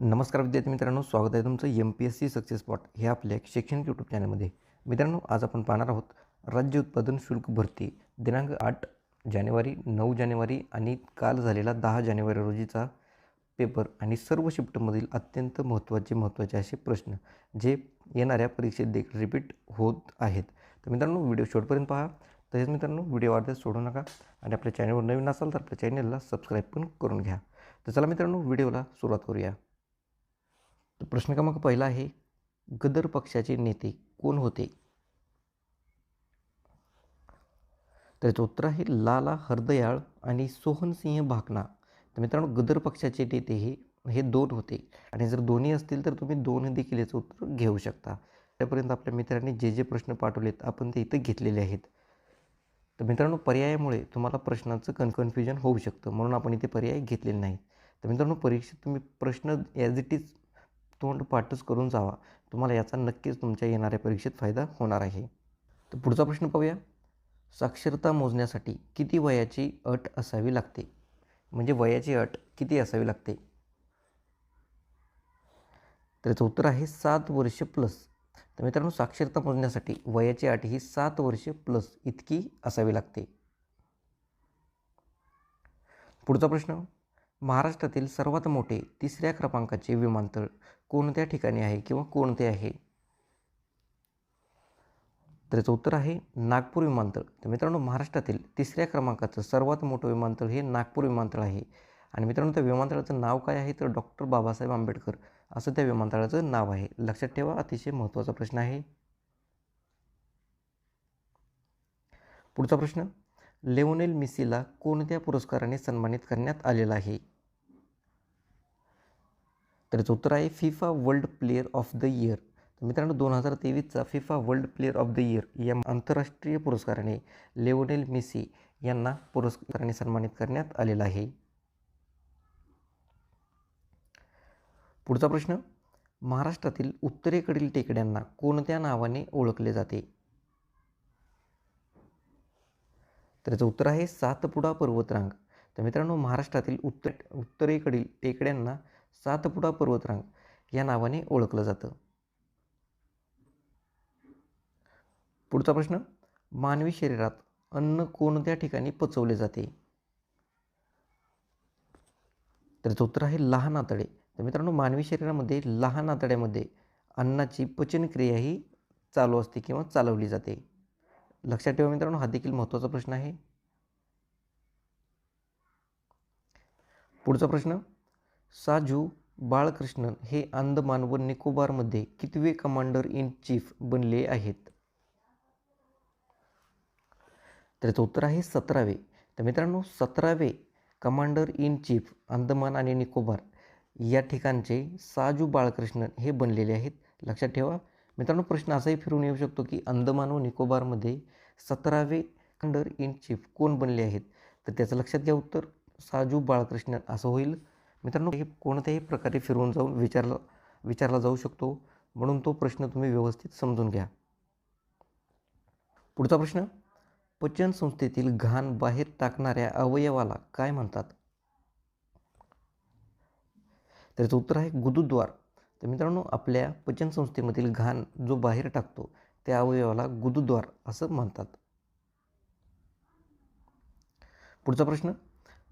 नमस्कार विद्यार्थी मित्रांनो स्वागत आहे तुमचं M P S C success spot हे आपल्या एक शैक्षणिक यूट्यूब चॅनलमध्ये मित्रांनो आज आपण पाहणार आहोत राज्य उत्पादन शुल्क भरती दिनांक आठ जानेवारी नऊ जानेवारी आणि काल झालेला दहा जानेवारी रोजीचा पेपर आणि सर्व शिफ्टमधील अत्यंत महत्त्वाचे महत्त्वाचे असे प्रश्न जे येणाऱ्या परीक्षेत देखील रिपीट होत आहेत. तर मित्रांनो व्हिडिओ शेवटपर्यंत पहा. तसेच मित्रांनो व्हिडिओ अर्ध्यात सोडू नका आणि आपल्या चॅनलवर नवीन असाल तर आपल्या चॅनलला सबस्क्राईब पण करून घ्या. तर चला मित्रांनो व्हिडिओला सुरुवात करूया. तर प्रश्न क्रमांक पहिला आहे गदर पक्षाचे नेते कोण होते? त्याचं उत्तर आहे लाला हरदयाळ आणि सोहनसिंह भाकना तर मित्रांनो गदर पक्षाचे नेते हे हे दोन होते. आणि जर दोन्ही असतील तर तुम्ही दोन देखील याचं उत्तर घेऊ शकता. त्यापर्यंत आपल्या मित्रांनी जे जे प्रश्न पाठवलेत आपण ते इथं घेतलेले आहेत. तर मित्रांनो पर्यायामुळे तुम्हाला प्रश्नाचं कन कन्फ्युजन होऊ शकतं. म्हणून आपण इथे पर्याय घेतलेले नाहीत. तर मित्रांनो परीक्षेत तुम्ही प्रश्न ॲज इट इज तोंड पाठच करून जावा. तुम्हाला याचा नक्कीच तुमच्या येणाऱ्या परीक्षेत फायदा होणार आहे. तर पुढचा प्रश्न पाहूया. साक्षरता मोजण्यासाठी किती वयाची अट असावी लागते? म्हणजे वयाची अट किती असावी लागते? तर याचं उत्तर आहे सात वर्ष प्लस तर मित्रांनो साक्षरता मोजण्यासाठी वयाची अट ही सात वर्ष प्लस इतकी असावी लागते. पुढचा प्रश्न. महाराष्ट्रातील सर्वात मोठे तिसऱ्या क्रमांकाचे विमानतळ कोणत्या ठिकाणी आहे किंवा कोणते आहे? तर याचं उत्तर आहे नागपूर विमानतळ. तर मित्रांनो महाराष्ट्रातील तिसऱ्या क्रमांकाचं सर्वात मोठं विमानतळ हे नागपूर विमानतळ आहे. आणि मित्रांनो त्या विमानतळाचं नाव काय आहे? तर डॉक्टर बाबासाहेब आंबेडकर असं त्या विमानतळाचं नाव आहे. लक्षात ठेवा अतिशय महत्त्वाचा प्रश्न आहे. पुढचा प्रश्न लेओनेल मिसीला कोणत्या पुरस्काराने सन्मानित करण्यात आलेला आहे? तर याचं उत्तर आहे FIFA world player of the year तर मित्रांनो दोन हजार तेवीसचा FIFA world player of the year या आंतरराष्ट्रीय पुरस्काराने लेओनेल मेसी यांना पुरस्काराने सन्मानित करण्यात आलेला आहे. पुढचा प्रश्न महाराष्ट्रातील उत्तरेकडील टेकड्यांना कोणत्या नावाने ओळखले जाते? तर याचं उत्तर आहे सातपुडा पर्वतरांग. तर मित्रांनो महाराष्ट्रातील उत्तर उत्तरेकडील टेकड्यांना सातपुडा पर्वतरांग या नावाने ओळखलं जातं. पुढचा प्रश्न मानवी शरीरात अन्न कोणत्या ठिकाणी पचवले जाते? तर उत्तर आहे लहान आतडे. तर मित्रांनो मानवी शरीरामध्ये लहान आतड्यामध्ये अन्नाची पचनक्रिया ही चालू असते किंवा चालवली जाते. लक्षात ठेवा मित्रांनो हा देखील महत्त्वाचा प्रश्न आहे. पुढचा प्रश्न साजू बाळकृष्णन हे अंदमान व निकोबारमध्ये कितवे कमांडर इन चीफ बनले आहेत? तर याचं उत्तर आहे सतरावे. तर मित्रांनो सतरावे कमांडर इन चीफ अंदमान आणि निकोबार या ठिकाणचे साजू बाळकृष्णन हे बनलेले आहेत. लक्षात ठेवा मित्रांनो प्रश्न असाही फिरून येऊ शकतो की अंदमान व निकोबारमध्ये सतरावे कमांडर इन चीफ कोण बनले आहेत? तर त्याचं लक्षात घ्या उत्तर साजू बाळकृष्णन. असं होईल. मित्रांनो हे कोणत्याही प्रकारे फिरवून जाऊन विचारला विचारला जाऊ शकतो. म्हणून तो प्रश्न तुम्ही व्यवस्थित समजून घ्या. पुढचा प्रश्न पचन संस्थेतील घाण बाहेर टाकणाऱ्या अवयवाला काय म्हणतात? त्याचं उत्तर आहे गुदुद्वार. तर मित्रांनो आपल्या पचन संस्थेमधील घाण जो बाहेर टाकतो त्या अवयवाला गुदुद्वार असं म्हणतात. पुढचा प्रश्न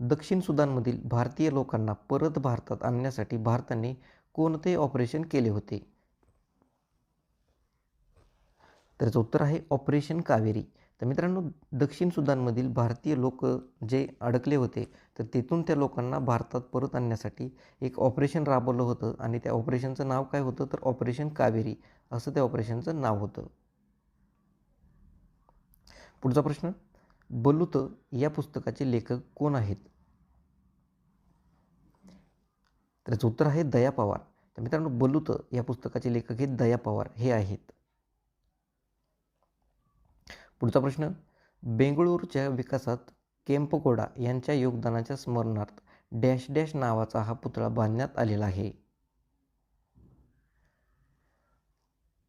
दक्षिण सुदानमधील भारतीय लोकांना परत भारतात आणण्यासाठी भारताने कोणते ऑपरेशन केले होते? त्याचं उत्तर आहे ऑपरेशन कावेरी. तर मित्रांनो दक्षिण सुदानमधील भारतीय लोक जे अडकले होते तर तिथून त्या लोकांना भारतात परत आणण्यासाठी एक ऑपरेशन राबवलं होतं आणि त्या ऑपरेशनचं नाव काय होतं? तर ऑपरेशन कावेरी. असं त्या ऑपरेशनचं नाव होतं. पुढचा प्रश्न. बलुत या पुस्तकाचे लेखक कोण आहेत? त्याचं उत्तर आहे दया पवार. तर मित्रांनो बलुत या पुस्तकाचे लेखक हे दया पवार हे आहेत. पुढचा प्रश्न बेंगळुरूच्या विकासात केम्पकोडा यांच्या योगदानाच्या स्मरणार्थ डॅश डॅश नावाचा हा पुतळा बांधण्यात आलेला आहे.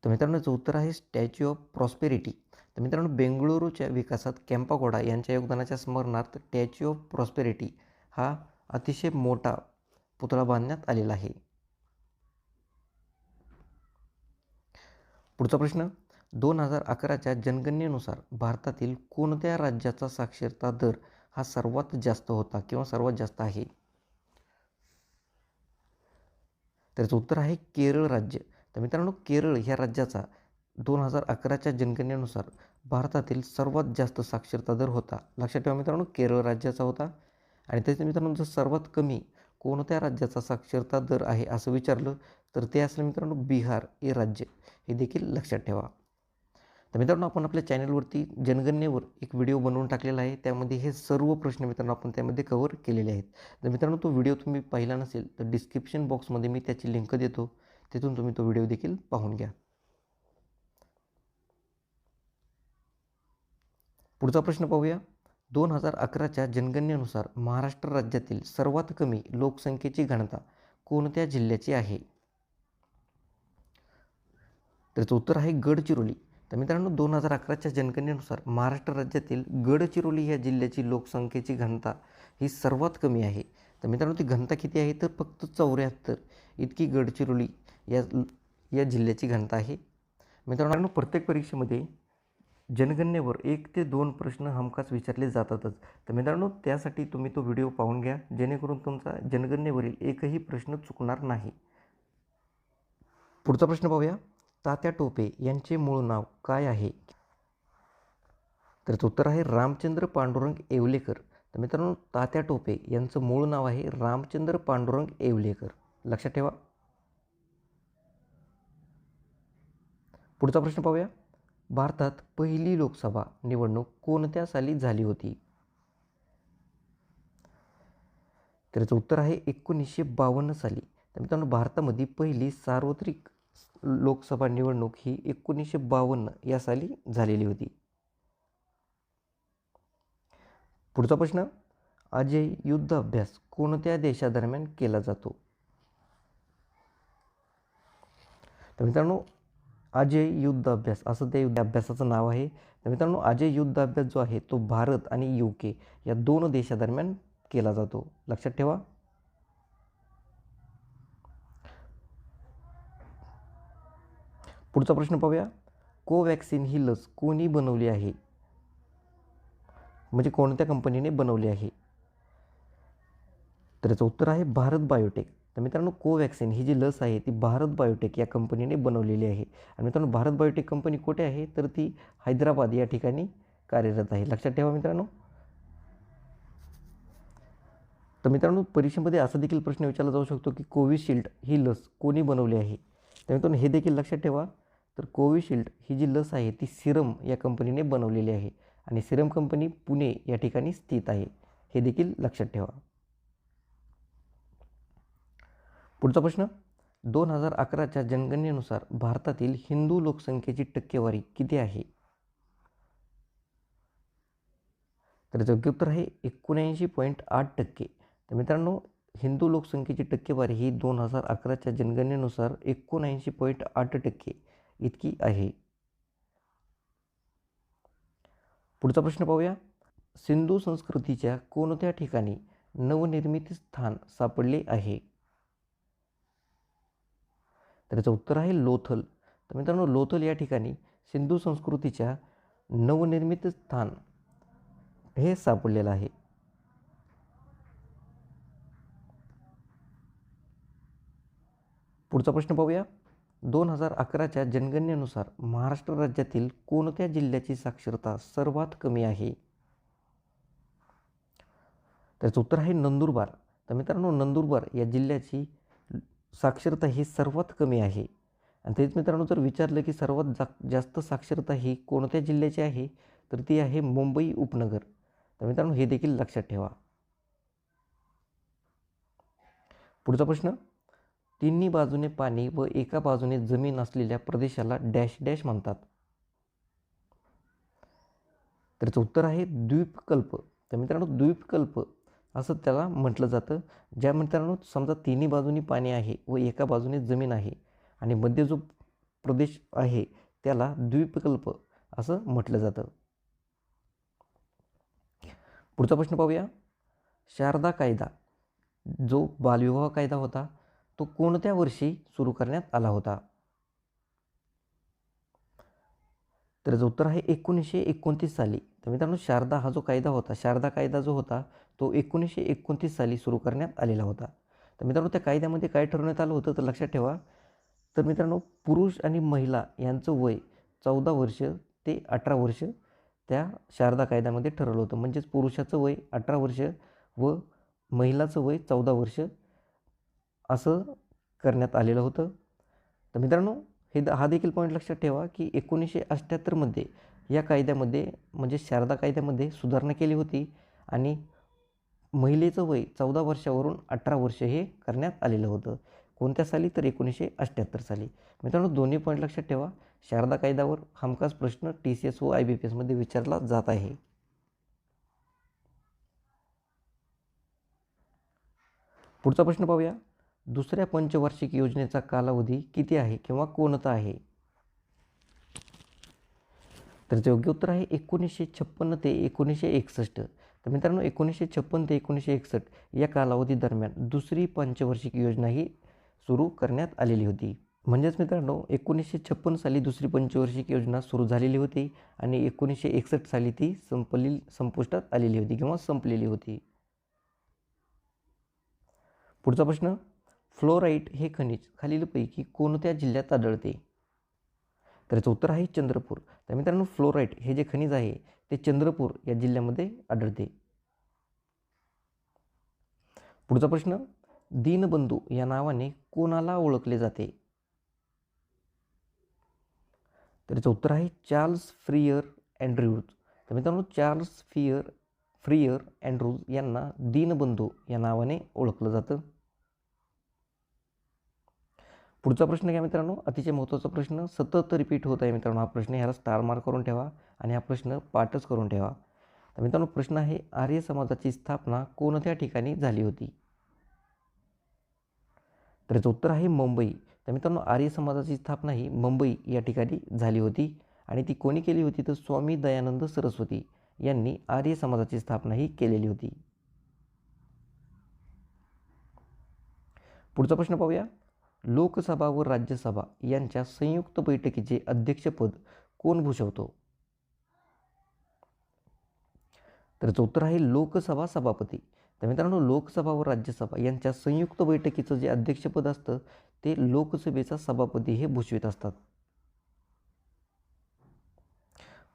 तर मित्रांनो याचं उत्तर आहे स्टॅच्यू ऑफ प्रॉस्पेरिटी. तर मित्रांनो बेंगळुरूच्या विकासात कॅम्पागोडा यांच्या योगदानाच्या स्मरणार्थ स्टॅच्यू ऑफ प्रॉस्पेरिटी हा अतिशय मोठा पुतळा बांधण्यात आलेला आहे. पुढचा प्रश्न दोन हजार अकराच्या जनगणनेनुसार भारतातील कोणत्या राज्याचा साक्षरता दर हा सर्वात जास्त होता किंवा सर्वात जास्त आहे? त्याचं उत्तर आहे केरळ राज्य. तर मित्रांनो केरळ ह्या राज्याचा दोन हजार अकराच्या जनगणनेनुसार भारतातील सर्वात जास्त साक्षरता दर होता. लक्षात ठेवा मित्रांनो केरळ राज्याचा होता. आणि त्याच्या मित्रांनो जर सर्वात कमी कोणत्या राज्याचा साक्षरता दर आहे असं विचारलं तर ते असलं मित्रांनो बिहार हे राज्य. हे देखील लक्षात ठेवा. तर मित्रांनो आपण आपल्या चॅनलवरती जनगणनेवर एक व्हिडिओ बनवून टाकलेला आहे. त्यामध्ये हे सर्व प्रश्न मित्रांनो आपण त्यामध्ये कवर केलेले आहेत. तर मित्रांनो तो व्हिडिओ तुम्ही पाहिला नसेल तर डिस्क्रिप्शन बॉक्समध्ये मी त्याची लिंक देतो. तिथून तुम्ही तो व्हिडिओ देखील पाहून घ्या. पुढचा प्रश्न पाहूया. दोन हजार अकराच्या जनगणनेनुसार महाराष्ट्र राज्यातील सर्वात कमी लोकसंख्येची घनता कोणत्या जिल्ह्याची आहे? त्याचं उत्तर आहे गडचिरोली. तर मित्रांनो दोन हजार अकराच्या जनगणनेनुसार महाराष्ट्र राज्यातील गडचिरोली ह्या जिल्ह्याची लोकसंख्येची घनता ही सर्वात कमी आहे. तर मित्रांनो ती घनता किती आहे? तर फक्त चौऱ्याहत्तर. इतकी गडचिरोली या या जिल्ह्याची घनता आहे. मित्रांनो प्रत्येक परीक्षेमध्ये जनगणनेवर एक ते दोन प्रश्न हमखास विचारले जातातच. तर मित्रांनो त्यासाठी तुम्ही तो व्हिडिओ पाहून घ्या. जेणेकरून तुमचा जनगणनेवरील एकही प्रश्न चुकणार नाही. पुढचा प्रश्न पाहूया. तात्या टोपे यांचे मूळ नाव काय आहे? तर उत्तर आहे रामचंद्र पांडुरंग येवलेकर. तर मित्रांनो तात्या टोपे यांचं मूळ नाव आहे रामचंद्र पांडुरंग येवलेकर. लक्षात ठेवा. पुढचा प्रश्न पाहूया. भारतात पहिली लोकसभा निवडणूक कोणत्या साली झाली होती? तर याचं उत्तर आहे एकोणीसशे बावन्न साली. तर मित्रांनो भारतामध्ये पहिली सार्वत्रिक लोकसभा निवडणूक ही एकोणीसशे बावन्न या साली झालेली होती. पुढचा प्रश्न अजय युद्ध अभ्यास कोणत्या देशादरम्यान केला जातो? तर मित्रांनो अजय युद्ध अभ्यास असं त्या युद्ध अभ्यासाचं नाव आहे. तर मित्रांनो अजय युद्ध अभ्यास जो आहे तो भारत आणि यू के या दोन देशादरम्यान केला जातो. लक्षात ठेवा. पुढचा प्रश्न पाहूया. कोवॅक्सिन ही लस कोणी बनवली आहे? म्हणजे कोणत्या कंपनीने बनवली आहे? तर याचं उत्तर आहे भारत बायोटेक तर मित्रांनो कोवॅक्सिन ही जी लस आहे ती भारत बायोटेक या कंपनीने बनवलेली आहे. आणि मित्रांनो भारत बायोटेक कंपनी कुठे आहे? तर ती हैदराबाद या ठिकाणी कार्यरत आहे. लक्षात ठेवा मित्रांनो. तर मित्रांनो परीक्षेमध्ये असा देखील प्रश्न विचारला जाऊ शकतो की कोविशिल्ड ही लस कोणी बनवली आहे? तर मित्रांनो हे देखील लक्षात ठेवा. तर कोविशिल्ड ही जी लस आहे ती सिरम या कंपनीने बनवलेली आहे. आणि सिरम कंपनी पुणे या ठिकाणी स्थित आहे. हे देखील लक्षात ठेवा. पुढचा प्रश्न. दोन हजार अकराच्या जनगणनेनुसार भारतातील हिंदू लोकसंख्येची टक्केवारी किती आहे? तर याचं योग्य उत्तर आहे एकोणऐंशी पॉईंट आठ टक्के. तर मित्रांनो हिंदू लोकसंख्येची टक्केवारी ही दोन हजार अकराच्या जनगणनेनुसार एकोणऐंशी पॉईंट आठ टक्के इतकी आहे. पुढचा प्रश्न पाहूया. सिंधू संस्कृतीच्या कोणत्या ठिकाणी नवनिर्मिती स्थान सापडले आहे? तर याचं उत्तर आहे लोथल. तर मित्रांनो लोथल या ठिकाणी सिंधू संस्कृतीच्या नवनिर्मित स्थान हे सापडलेलं आहे. पुढचा प्रश्न पाहूया. दोन हजार अकराच्या जनगणनेनुसार महाराष्ट्र राज्यातील कोणत्या जिल्ह्याची साक्षरता सर्वात कमी आहे? त्याचं उत्तर आहे नंदुरबार. तर मित्रांनो नंदुरबार या जिल्ह्याची साक्षरता ही सर्वात कमी आहे. आणि तेच मित्रांनो जर विचारलं की सर्वात जा जास्त साक्षरता ही कोणत्या जिल्ह्याची आहे तर ती आहे मुंबई उपनगर. तर मित्रांनो हे देखील लक्षात ठेवा. पुढचा प्रश्न. तिन्ही बाजूने पाणी व एका बाजूने जमीन असलेल्या प्रदेशाला डॅश डॅश म्हणतात. त्याचं उत्तर आहे द्वीपकल्प. तर मित्रांनो द्वीपकल्प असं त्याला म्हटलं जातं. ज्या मित्रांनो समजा तिन्ही बाजूनी पाणी आहे व एका बाजूने जमीन आहे आणि मध्य जो प्रदेश आहे त्याला द्वीपकल्प असं म्हटलं जातं. पुढचा प्रश्न पाहूया. शारदा कायदा जो बालविवाह कायदा होता तो कोणत्या वर्षी सुरू करण्यात आला होता? तर याचं उत्तर आहे एकोणीसशे एकोणतीस साली. तर मित्रांनो शारदा हा जो कायदा होता शारदा कायदा जो होता तो एकोणीसशे एकोणतीस साली सुरू करण्यात आलेला होता. तर मित्रांनो त्या कायद्यामध्ये काय ठरवण्यात आलं होतं तर लक्षात ठेवा. तर मित्रांनो पुरुष आणि महिला यांचं वय चौदा वर्ष ते अठरा वर्ष त्या शारदा कायद्यामध्ये ठरवलं होतं. म्हणजेच पुरुषाचं वय अठरा वर्ष व महिलाचं वय चौदा वर्ष असं करण्यात आलेलं होतं. तर मित्रांनो हे द हा देखील पॉईंट लक्षात ठेवा की एकोणीसशे अठ्ठ्याहत्तरमध्ये या कायद्यामध्ये म्हणजे शारदा कायद्यामध्ये सुधारणा केली होती आणि महिलेचं वय चौदा वर्षावरून अठरा वर्ष हे करण्यात आलेलं होतं. कोणत्या साली? तर एकोणीसशे अठ्ठ्याहत्तर साली. मित्रांनो दोन्ही पॉईंट लक्षात ठेवा. शारदा कायद्यावर हमखास प्रश्न टी सी एस व आय बी पी एसमध्ये विचारला जात आहे. पुढचा प्रश्न पाहूया. दुसऱ्या पंचवार्षिक योजनेचा कालावधी किती आहे किंवा कोणता आहे? तर जे योग्य उत्तर आहे एकोणीसशे छप्पन्न ते एकोणीसशे एकसष्ट. तर मित्रांनो एकोणीसशे छप्पन्न ते एकोणीसशे एकसष्ट या कालावधी दरम्यान दुसरी पंचवार्षिक योजना ही सुरू करण्यात आलेली होती. म्हणजेच मित्रांनो एकोणीसशे छप्पन्न साली दुसरी पंचवार्षिक योजना सुरू झालेली होती आणि एकोणीसशे एकसष्ट साली ती संपली संपुष्टात आलेली होती किंवा संपलेली होती. पुढचा प्रश्न फ्लोराईट हे खनिज खालीलपैकी कोणत्या जिल्ह्यात आढळते? तर याचं उत्तर आहे चंद्रपूर. तर मित्रांनो फ्लोराईट हे जे खनिज आहे ते चंद्रपूर या जिल्ह्यामध्ये आढळते. पुढचा प्रश्न दीनबंधू या नावाने कोणाला ओळखले जाते? तर याचं उत्तर आहे चार्ल्स फ्रियर अँड्र्यूज. तर मित्रांनो चार्ल्स फियर फ्रियर अँड्रूज यांना दीनबंधू या नावाने ओळखलं जातं. पुढचा प्रश्न घ्या मित्रांनो. अतिशय महत्त्वाचा प्रश्न सतत रिपीट होत आहे मित्रांनो. हा प्रश्न ह्याला स्टार मार्क करून ठेवा आणि हा प्रश्न पाठच करून ठेवा. तर मित्रांनो प्रश्न आहे आर्य समाजाची स्थापना कोणत्या ठिकाणी झाली होती? तर याचं उत्तर आहे मुंबई. तर मित्रांनो आर्य समाजाची स्थापना ही मुंबई या ठिकाणी झाली होती आणि ती कोणी केली होती? तर स्वामी दयानंद सरस्वती यांनी आर्य समाजाची स्थापना ही केलेली होती. पुढचा प्रश्न पाहूया. लोकसभा व राज्यसभा यांच्या संयुक्त बैठकीचे अध्यक्षपद कोण भूषवतो? तर याचं उत्तर आहे लोकसभा सभापती. तर मित्रांनो लोकसभा व राज्यसभा यांच्या संयुक्त बैठकीचं जे अध्यक्षपद असतं ते लोकसभेचा सभापती हे भूषवित असतात.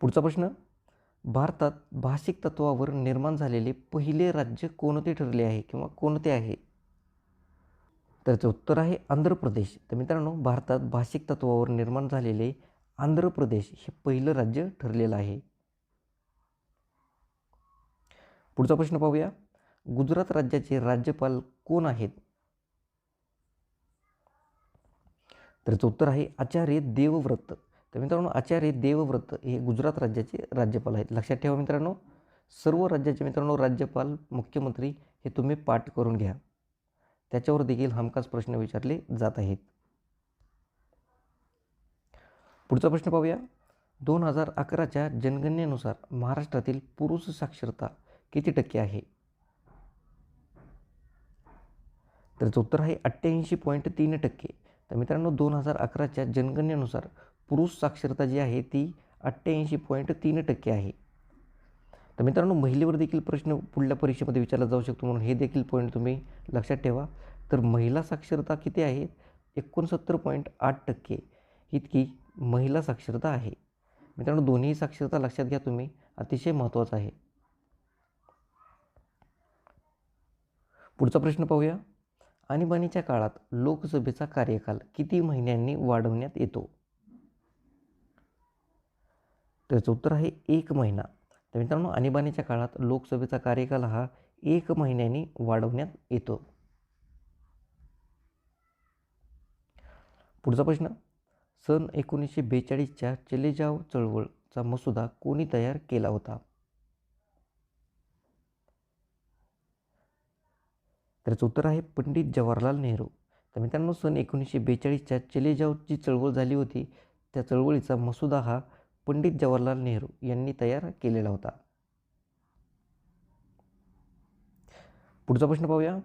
पुढचा प्रश्न. भारतात भाषिक तत्वावर निर्माण झालेले पहिले राज्य कोणते ठरले आहे किंवा कोणते आहे? त्याचं उत्तर आहे आंध्र प्रदेश. तर मित्रांनो भारतात भाषिक तत्वावर निर्माण झालेले आंध्र प्रदेश हे पहिलं राज्य ठरलेलं आहे. पुढचा प्रश्न पाहूया. गुजरात राज्याचे राज्यपाल कोण आहेत? त्याचं उत्तर आहे आचार्य देवव्रत. तर मित्रांनो आचार्य देवव्रत हे गुजरात राज्याचे राज्यपाल आहेत. लक्षात ठेवा मित्रांनो सर्व राज्याचे मित्रांनो राज्यपाल मुख्यमंत्री हे तुम्ही पाठ करून घ्या. त्याच्यावर देखील हमखास प्रश्न विचारले जात आहेत. पुढचा प्रश्न पाहूया. दोन हजार अकराच्या जनगणनेनुसार महाराष्ट्रातील पुरुष साक्षरता किती टक्के आहे? तर उत्तर आहे अठ्ठ्याऐंशी पॉईंट तीन टक्के. तर मित्रांनो दोन हजार अकराच्या जनगणनेनुसार पुरुष साक्षरता जी आहे ती अठ्ठ्याऐंशी पॉईंट तीन टक्के आहे. तर मित्रांनो महिलेवर देखील प्रश्न पुढल्या परीक्षेमध्ये विचारला जाऊ शकतो म्हणून हे देखील पॉईंट तुम्ही लक्षात ठेवा. तर महिला साक्षरता किती आहे? एकोणसत्तर पॉईंट आठ टक्के. इतकी महिला साक्षरता आहे. मित्रांनो दोन्ही साक्षरता लक्षात घ्या तुम्ही. अतिशय महत्त्वाचं आहे. पुढचा प्रश्न पाहूया. आणीबाणीच्या काळात लोकसभेचा कार्यकाल किती महिन्यांनी वाढवण्यात येतो? त्याचं उत्तर आहे एक महिना. तर मित्रांनो आणीबाणीच्या काळात लोकसभेचा कार्यकाल हा एक महिन्याने वाढवण्यात येतो. पुढचा प्रश्न सन एकोणीसशे बेचाळीसच्या चलेजाव चळवळचा मसुदा कोणी तयार केला होता? त्याचं उत्तर आहे पंडित जवाहरलाल नेहरू. तर मित्रांनो सन एकोणीसशे बेचाळीसच्या चलेजाव जी चळवळ झाली होती. त्या चळवळीचा मसुदा हा पंडित जवाहरलाल नेहरू यांनी तयार केलेला होता. पुढचा प्रश्न पाहूया.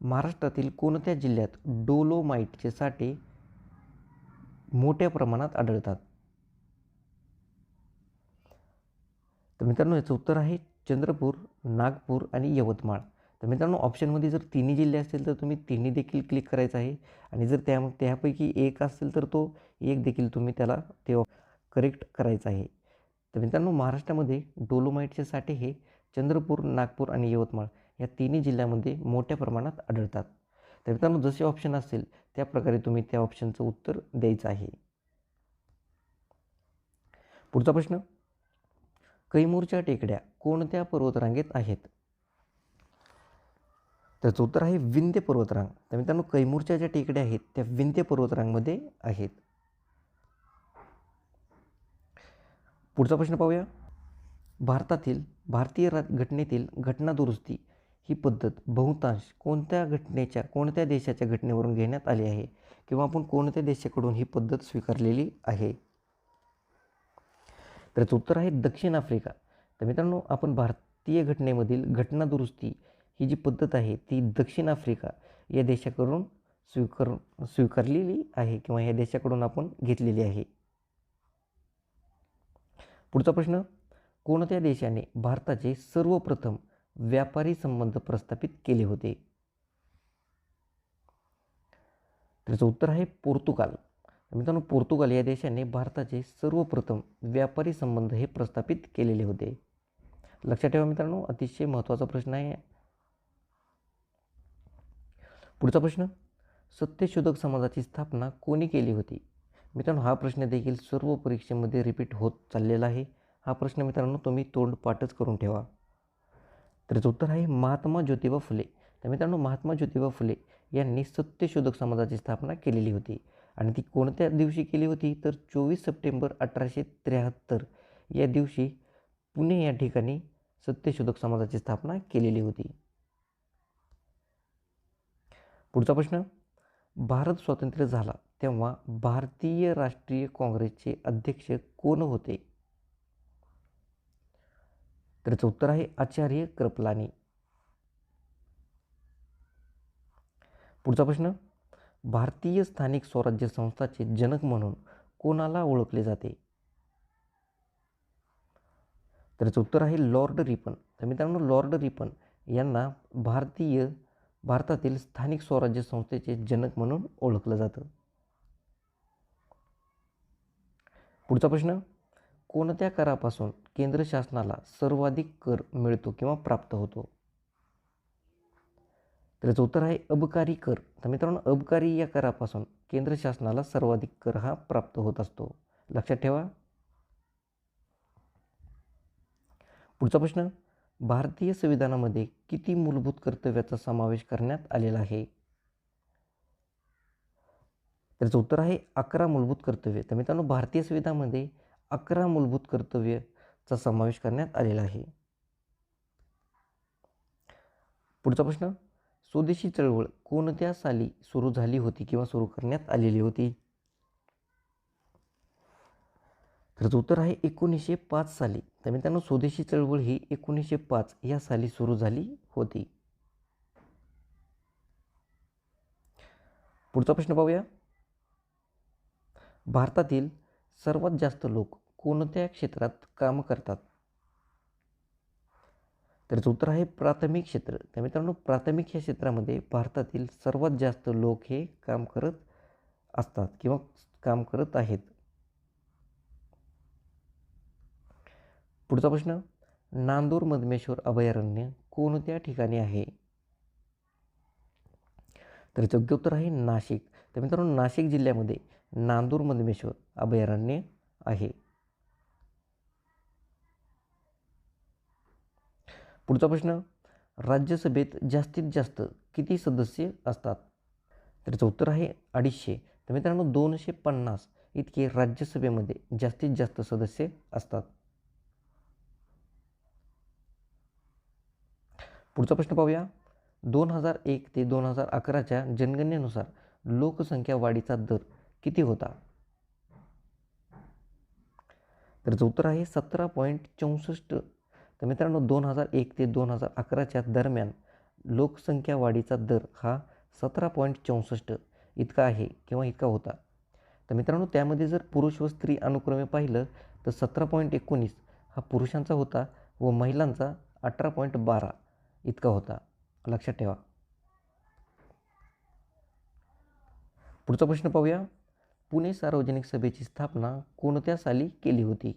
महाराष्ट्रातील कोणत्या जिल्ह्यात डोलोमाईटचे साठे मोठ्या प्रमाणात आढळतात? तर मित्रांनो याचं उत्तर आहे चंद्रपूर नागपूर आणि यवतमाळ. तर मित्रांनो ऑप्शनमध्ये जर तिन्ही जिल्हे असतील तर तुम्ही तिन्ही देखील क्लिक करायचं आहे. आणि जर त्या त्यापैकी एक असेल तर तो एक देखील तुम्ही त्याला ते करेक्ट करायचं आहे. तर मित्रांनो महाराष्ट्रामध्ये डोलोमाईटचे साठे हे चंद्रपूर नागपूर आणि यवतमाळ या तिन्ही जिल्ह्यामध्ये मोठ्या प्रमाणात आढळतात. तर मित्रांनो जसे ऑप्शन असतील त्या प्रकारे तुम्ही त्या ऑप्शनचं उत्तर द्यायचं आहे. पुढचा प्रश्न. कैमूरच्या टेकड्या कोणत्या पर्वतरांगेत आहेत? त्याचं उत्तर आहे विंध्य पर्वतरांग. तर मित्रांनो कैमूरच्या ज्या टेकड्या आहेत त्या विंध्य पर्वतरांगमध्ये आहेत. पुढचा प्रश्न पाहूया. भारतातील भारतीय रा घटनेतील घटना दुरुस्ती ही पद्धत बहुतांश कोणत्या घटनेच्या कोणत्या देशाच्या घटनेवरून घेण्यात आली आहे? किंवा आपण कोणत्या देशाकडून ही पद्धत स्वीकारलेली आहे? त्याचं उत्तर आहे दक्षिण आफ्रिका. तर मित्रांनो आपण भारतीय घटनेमधील घटना दुरुस्ती ही जी पद्धत आहे ती दक्षिण आफ्रिका या देशाकडून स्वीकार स्वीकारलेली आहे किंवा या देशाकडून आपण घेतलेली आहे. पुढचा प्रश्न कोणत्या देशाने भारताचे सर्वप्रथम व्यापारी संबंध प्रस्थापित केले होते? त्याचं उत्तर आहे पोर्तुगाल. मित्रांनो पोर्तुगाल या देशाने भारताचे सर्वप्रथम व्यापारी संबंध हे प्रस्थापित केलेले होते. लक्षात ठेवा मित्रांनो अतिशय महत्त्वाचा प्रश्न आहे. पुढचा प्रश्न सत्यशोधक समाजाची स्थापना कोणी केली होती? मित्रांनो हा प्रश्न देखील सर्व परीक्षेमध्ये रिपीट होत चाललेला आहे. हा प्रश्न मित्रांनो तुम्ही तोंडपाठच करून ठेवा. त्याचं उत्तर आहे महात्मा ज्योतिबा फुले. तर मित्रांनो महात्मा ज्योतिबा फुले यांनी सत्यशोधक समाजाची स्थापना केलेली होती आणि ती कोणत्या दिवशी केली होती? तर चोवीस सप्टेंबर अठराशे त्र्याहत्तर या दिवशी पुणे या ठिकाणी सत्यशोधक समाजाची स्थापना केलेली होती. पुढचा प्रश्न भारत स्वातंत्र्य झाला. तेव्हा भारतीय राष्ट्रीय काँग्रेसचे अध्यक्ष कोण होते? त्याचं उत्तर आहे आचार्य कृपलानी. पुढचा प्रश्न भारतीय स्थानिक स्वराज्य संस्थाचे जनक म्हणून कोणाला ओळखले जाते? त्याचं उत्तर आहे लॉर्ड रिपन. तर मित्रांनो लॉर्ड रिपन यांना भारतीय भारतातील स्थानिक स्वराज्य संस्थेचे जनक म्हणून ओळखलं जातं. पुढचा प्रश्न कोणत्या करापासून केंद्र शासनाला सर्वाधिक कर मिळतो किंवा प्राप्त होतो? त्याचं उत्तर आहे अबकारी कर. तर मित्रांनो अबकारी या करापासून केंद्र शासनाला सर्वाधिक कर हा प्राप्त होत असतो. लक्षात ठेवा. पुढचा प्रश्न भारतीय संविधानामध्ये किती मूलभूत कर्तव्याचा समावेश करण्यात आलेला आहे? त्याचं उत्तर आहे अकरा मूलभूत कर्तव्य. तर मित्रांनो भारतीय संविधानामध्ये अकरा मूलभूत कर्तव्यचा समावेश करण्यात आलेला आहे. पुढचा प्रश्न स्वदेशी चळवळ कोणत्या साली सुरू झाली होती किंवा सुरू करण्यात आलेली होती? त्याचं उत्तर आहे एकोणीसशे पाच साली. तर मित्रांनो स्वदेशी चळवळ ही एकोणीसशे पाच या साली सुरू झाली होती. पुढचा प्रश्न पाहूया. भारतातील सर्वात जास्त लोक कोणत्या क्षेत्रात काम करतात? तर उत्तर आहे प्राथमिक क्षेत्र. तर मित्रांनो प्राथमिक या क्षेत्रामध्ये भारतातील सर्वात जास्त लोक हे काम करत असतात किंवा काम करत आहेत. पुढचा प्रश्न नांदूर मधमेश्वर अभयारण्य कोणत्या ठिकाणी आहे? तर योग्य उत्तर आहे नाशिक. तर मित्रांनो नाशिक जिल्ह्यामध्ये नांदूर मधमेश्वर अभयारण्य आहे. पुढचा प्रश्न राज्यसभेत जास्तीत जास्त किती सदस्य असतात? त्याचं उत्तर आहे अडीचशे. तर मित्रांनो दोनशे पन्नास इतके राज्यसभेमध्ये जास्तीत जास्त सदस्य असतात. पुढचा प्रश्न पाहूया. दोन हजार एक ते दोन हजार अकराच्या जनगणनेनुसार लोकसंख्या वाढीचा दर किती होता? त्याचं उत्तर आहे सतरा पॉईंट चौसष्ट. तर मित्रांनो दोन हजार एक ते दोन हजार अकराच्या दरम्यान लोकसंख्या वाढीचा दर हा सतरा पॉईंट चौसष्ट इतका आहे किंवा इतका होता. तर मित्रांनो त्यामध्ये जर पुरुष व स्त्री अनुक्रमे पाहिलं तर सतरा पॉईंट एकोणीस हा पुरुषांचा होता व महिलांचा अठरा पॉईंट बारा इतका होता. लक्षात ठेवा. पुढचा प्रश्न पाहूया. पुणे सार्वजनिक सभेची स्थापना कोणत्या साली केली होती?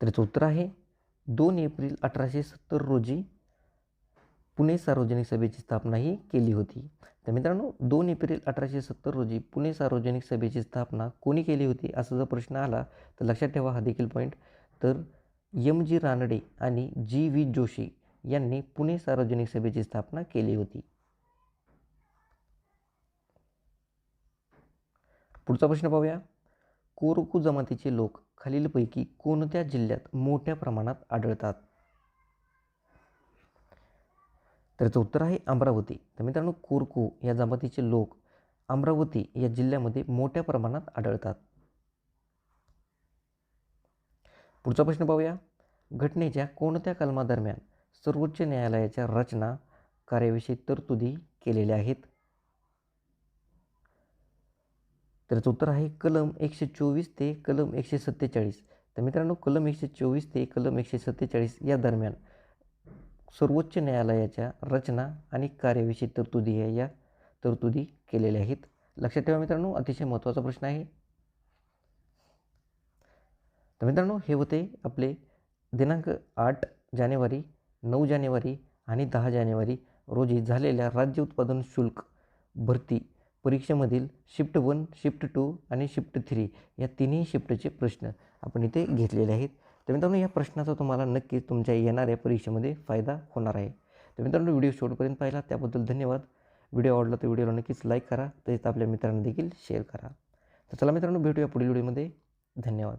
त्याचं उत्तर आहे दोन एप्रिल अठराशे सत्तर रोजी पुणे सार्वजनिक सभेची स्थापना ही केली होती. तर मित्रांनो दोन एप्रिल अठराशे सत्तर रोजी पुणे सार्वजनिक सभेची स्थापना कोणी केली होती असा जर प्रश्न आला तर लक्षात ठेवा हा देखील पॉईंट तर एम जी रानडे आणि जी व्ही जोशी यांनी पुणे सार्वजनिक सभेची स्थापना केली होती. पुढचा प्रश्न पाहूया. कोरकू जमातीचे लोक खालीलपैकी कोणत्या जिल्ह्यात मोठ्या प्रमाणात आढळतात? तर याचं उत्तर आहे अमरावती. तर मित्रांनो कोरकू या जमातीचे लोक अमरावती या जिल्ह्यामध्ये मोठ्या प्रमाणात आढळतात. पुढचा प्रश्न पाहूया. घटनेच्या कोणत्या कलमादरम्यान सर्वोच्च न्यायालयाच्या रचना कार्याविषयी तरतुदी केलेल्या आहेत? तर याचं उत्तर आहे कलम एकशे चोवीस ते कलम एकशे सत्तेचाळीस. तर मित्रांनो कलम एकशे चोवीस ते कलम एकशे सत्तेचाळीस या दरम्यान सर्वोच्च न्यायालयाच्या रचना आणि कार्याविषयी तरतुदी आहे या तरतुदी केलेल्या आहेत. लक्षात ठेवा मित्रांनो अतिशय महत्त्वाचा प्रश्न आहे. तर मित्रांनो हे होते आपले दिनांक आठ जानेवारी नऊ जानेवारी आणि दहा जानेवारी रोजी झालेल्या राज्य उत्पादन शुल्क भरती परीक्षेमधील शिफ्ट वन शिफ्ट टू आणि शिफ्ट थ्री या तिन्ही शिफ्टचे प्रश्न आपण इथे घेतलेले आहेत. तर मित्रांनो या प्रश्नाचा तुम्हाला नक्कीच तुमच्या येणाऱ्या परीक्षेमध्ये फायदा होणार आहे. तर मित्रांनो व्हिडिओ शेवटपर्यंत पाहिला त्याबद्दल धन्यवाद. व्हिडिओ आवडला तर व्हिडिओला नक्कीच लाईक करा तसेच आपल्या मित्रांना देखील शेअर करा. तर चला मित्रांनो भेटूया पुढील व्हिडिओमध्ये. धन्यवाद.